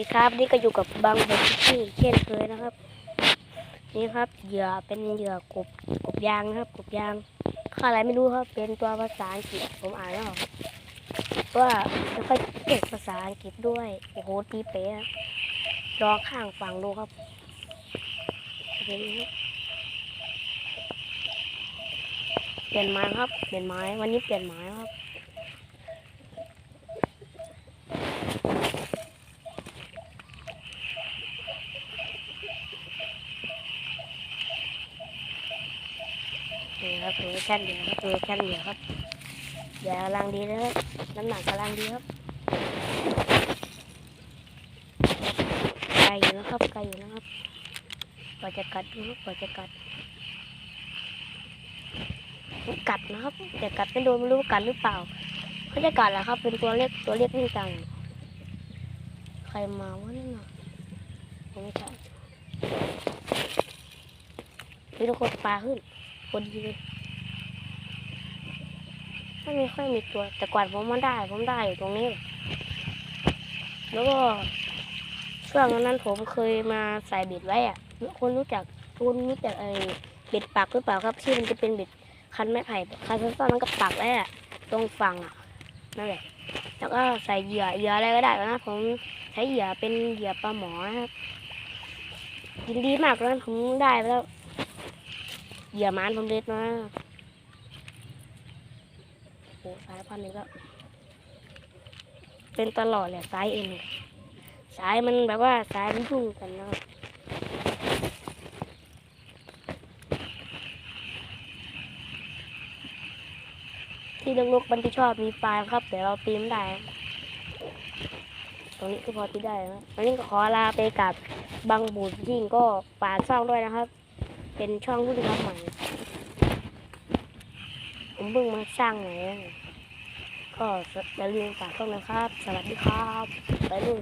ดีครับนี่ก็อยู่กับบางเบอร์ที่เช่นเคยนะครับ นี่ครับเหยื่อเป็นเหยื่อกบกบยางนะครับกบยางข้ออะไรไม่รู้ครับ เป็นตัวภาษาอังกฤษผมอ่านแล้วว่าไม่ค่อยเก่งภาษาอังกฤษด้วยโอ้โหตีเป๊ะลองข้างฟังดูครับเห็นไมครับเปลี่ยนไม้ครับ เปลี่ยนไม้วันนี้เปลี่ยนไม้ครับ ครับถือแค่นเดียวครับถือแค่นเดียวครับอย่ากำลังดีนะครับน้ำหนักกำลังดีครับไกลอยู่นะครับไกลอยู่นะครับกว่าจะกัดดูครับกว่าจะกัดกัดนะครับแต่กัดไม่โดนไม่รู้ว่ากัดหรือเปล่าเขาจะกัดแหละครับ เป็นตัวเล็กตัวเล็กนี่จังใครมาวะนั่นน่ะไม่ใช่พี่ทุกคนปลาขึ้น พอดีเลยไม่มีค่อยมีตัว แต่ก่อนผมมาได้ ผมได้อยู่ตรงนี้ แล้วก็ช่วงนั้นผมเคยมาใส่เบ็ดไว้อะคนรู้จักคุณรู้จักไอ้เบ็ดปักหรือเปล่าครับ ที่มันจะเป็นเบ็ดคันไม้ไผ่คันสั้นๆมันก็ปักไว้อะตรงฝั่งอะนั่นแหละแล้วก็ใส่เหยื่อเหยื่ออะไรก็ได้นะผมใช้เหยื่อเป็นเหยื่อปลาหมอนะครับยินดีมากแล้วผมได้แล้ว เหยื่อมันผมเด็ดมาโอ้สายพันธุ์นี้ก็ เป็นตลอดแหละสายเอ็นสายมันแบบว่าสายมันยุ่งกันนะที่ลกๆมันที่ชอบมีปลาครับแต่เราตีมได้ ตรงนี้ก็พอตีได้นะวันนี้ก็ขอลาไปกับบางบูดยิ่งก็ฝากช่องด้วยนะครับ เป็นช่องเพิ่งทำใหม่ ผมเพิ่งมาสร้างใหม่ก็อย่าลืมฝากช่องนะครับ สวัสดีครับ ไปดู